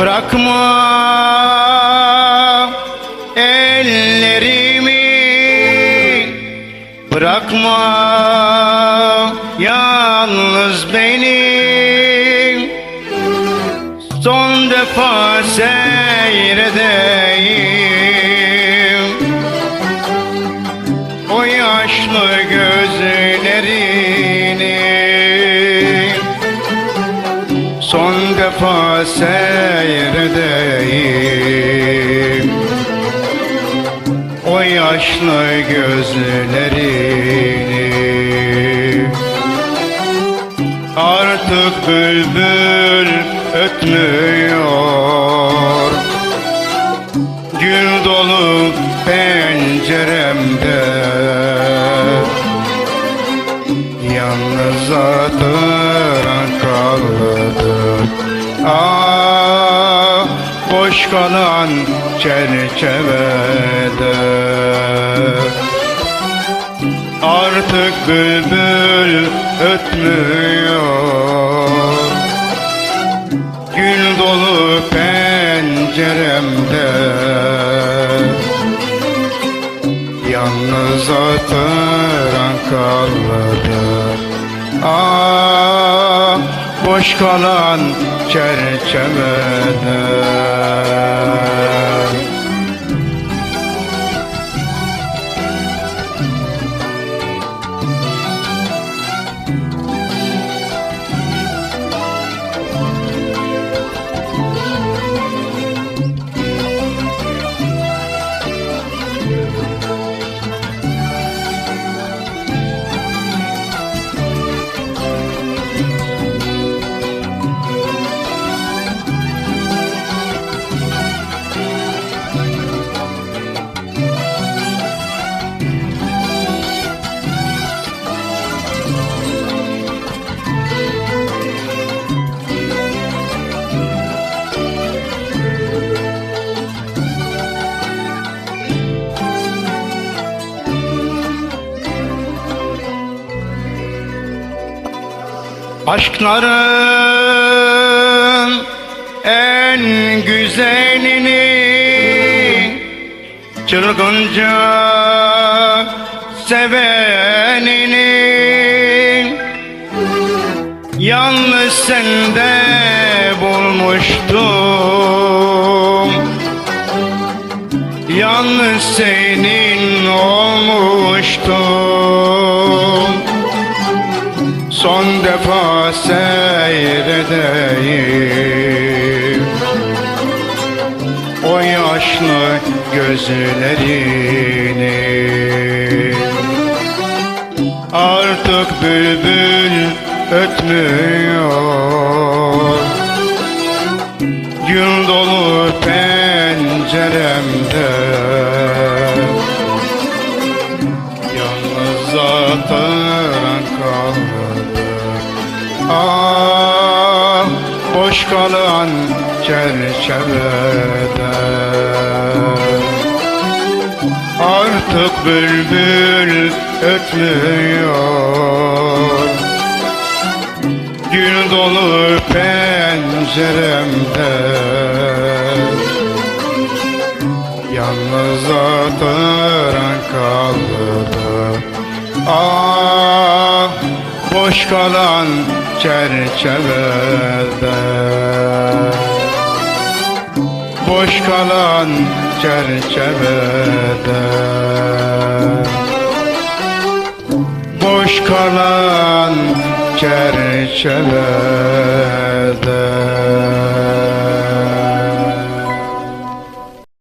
Bırakma ellerimi. Bırakma yalnız beni. Son defa seyredeyim. O yaşlı gözlerini defa seyredeyim. O yaşlı gözlerini Artık bülbül ötmüyor. Gül dolu penceremde Yalnız kaldı Ah boş kalan çerçevede Artık bülbül ötmüyor. Gül dolu penceremde. Yalnız hatıran kaldı Ah boş kalan çerçevede Aşkların en güzelini Çılgınca sevenini. Yalnız sende bulmuştum. Yalnız senin olmuştum defa seyredeyim. O yaşlı gözlerini Artık bülbül ötmüyor. Gül dolu penceremde kalan çerçevede. Artık bülbül ötmüyor. Gül dolu penceremde. Yalnız hatıran kaldı. Ah boş kalan çerçevede. Boş kalan çerçevede. Boş kalan çerçevede.